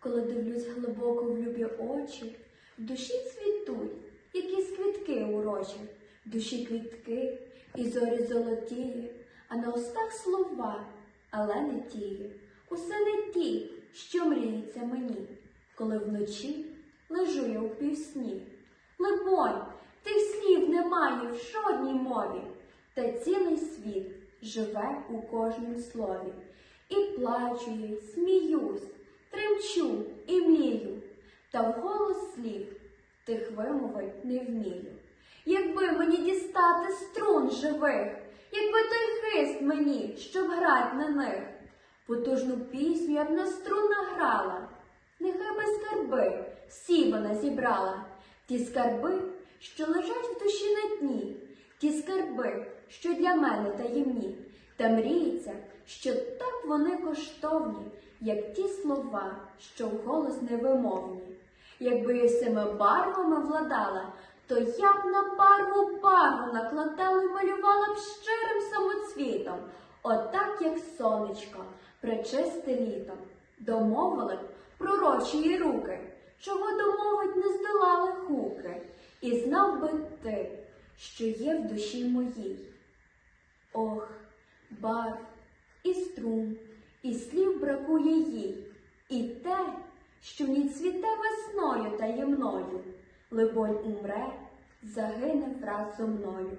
коли дивлюсь глибоко в любі очі, в душі цвітуть якісь квітки урочі, в душі квітки і зорі золотії, а на устах слова, але не тії, усе не ті, що мріється мені, коли вночі лежу я у півсні. Либонь, тих слів немає в жодній мові, та цілий світ живе у кожнім слові. І плачу й сміюсь, тремчу і млію, та вголос слів тих вимовить не вмію. Якби мені дістати струн живих, якби той хист мені, щоб грать на них, потужну пісню я б на струнах грала, нехай би скарби всі вона зібрала, ті скарби, що лежать в душі на дні, ті скарби, що для мене таємні, та мріється, що так вони коштовні, як ті слова, що вголос невимовні. Якби я всіми барвами владала, то я б на барву барву накладала й малювала б щирим самоцвітом, отак, як сонечко, пречисте літо. Домовили б пророчої руки, чого домовить не здолали хуки, і знав би ти, що є в душі моїй. Ох, барв і струм, і слів бракує їй, і те, що в цвіте весною таємною, либонь умре, загине враз зо мною.